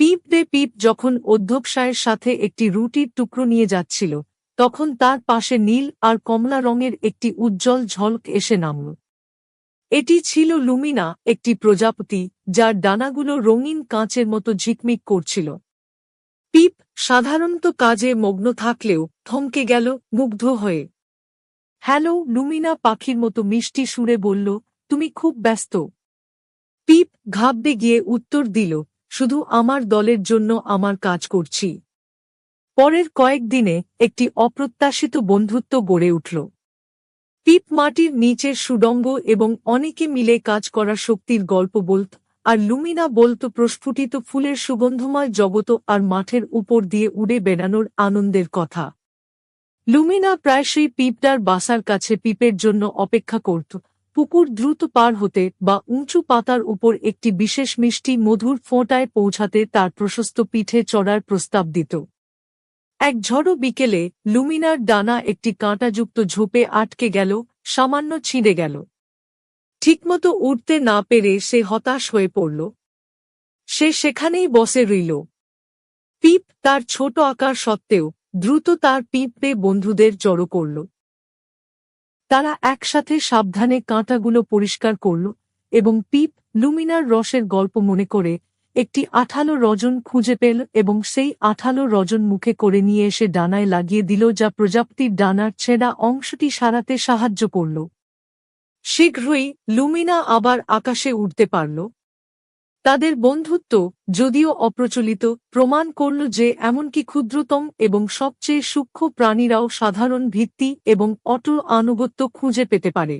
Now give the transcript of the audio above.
পিপ দে পিপ যখন অধ্যবসায়ের সাথে একটি রুটির টুকরো নিয়ে যাচ্ছিল, তখন তার পাশে নীল আর কমলা রঙের একটি উজ্জ্বল ঝলক এসে নামল। এটি ছিল লুমিনা, একটি প্রজাপতি, যার ডানাগুলো রঙিন কাঁচের মতো ঝিকমিক করছিল। পিপ সাধারণত কাজে মগ্ন থাকলেও থমকে গেল মুগ্ধ হয়ে। হ্যালো, লুমিনা পাখির মতো মিষ্টি সুরে বলল, তুমি খুব ব্যস্ত। পিপ ঘাবড়ে গিয়ে উত্তর দিল শুধু আমার দলের জন্য আমার কাজ করছি। পরের কয়েকদিনে একটি অপ্রত্যাশিত বন্ধুত্ব গড়ে উঠল। পিপ মাটির নিচের সুডঙ্গ এবং অনেকে মিলে কাজ করার শক্তির গল্প বলত আর লুমিনা বলত, প্রস্ফুটিত ফুলের সুগন্ধময় জগত আর মাঠের উপর দিয়ে উড়ে বেড়ানোর আনন্দের কথা। লুমিনা প্রায়শই পিপটার বাসার কাছে পিপের জন্য অপেক্ষা করত পুকুর দ্রুত পার হতে বা উঁচু পাতার উপর একটি বিশেষ মিষ্টি মধুর ফোঁটায় পৌঁছাতে তার প্রশস্ত পিঠে চড়ার প্রস্তাব দিত। এক ঝড়ো বিকেলে লুমিনার ডানা একটি কাঁটাযুক্ত ঝোপে আটকে গেল, সামান্য ছিঁড়ে গেল। ঠিকমতো উঠতে না পেরে সে হতাশ হয়ে পড়ল। সে সেখানেই বসে রইল। পিপ তার ছোট আকার সত্ত্বেও দ্রুত তার পিঁপড়ে বন্ধুদের জড়ো করল। তারা একসাথে সাবধানে কাঁটাগুলো পরিষ্কার করল এবং পিপ লুমিনার রসের গল্প মনে করে একটি আঠালো রজন খুঁজে পেল এবং সেই আঠালো রজন মুখে করে নিয়ে এসে ডানায় লাগিয়ে দিল যা প্রজাপতির ডানার ছেঁড়া অংশটি সারাতে সাহায্য করল। শীঘ্রই লুমিনা আবার আকাশে উঠতে পারল। তাদের বন্ধুত্ব যদিও অপ্রচলিত, প্রমাণ করল যে এমনকি ক্ষুদ্রতম এবং সবচেয়ে সূক্ষ্ম প্রাণীরাও সাধারণ ভিত্তি এবং অটল আনুগত্য খুঁজে পেতে পারে।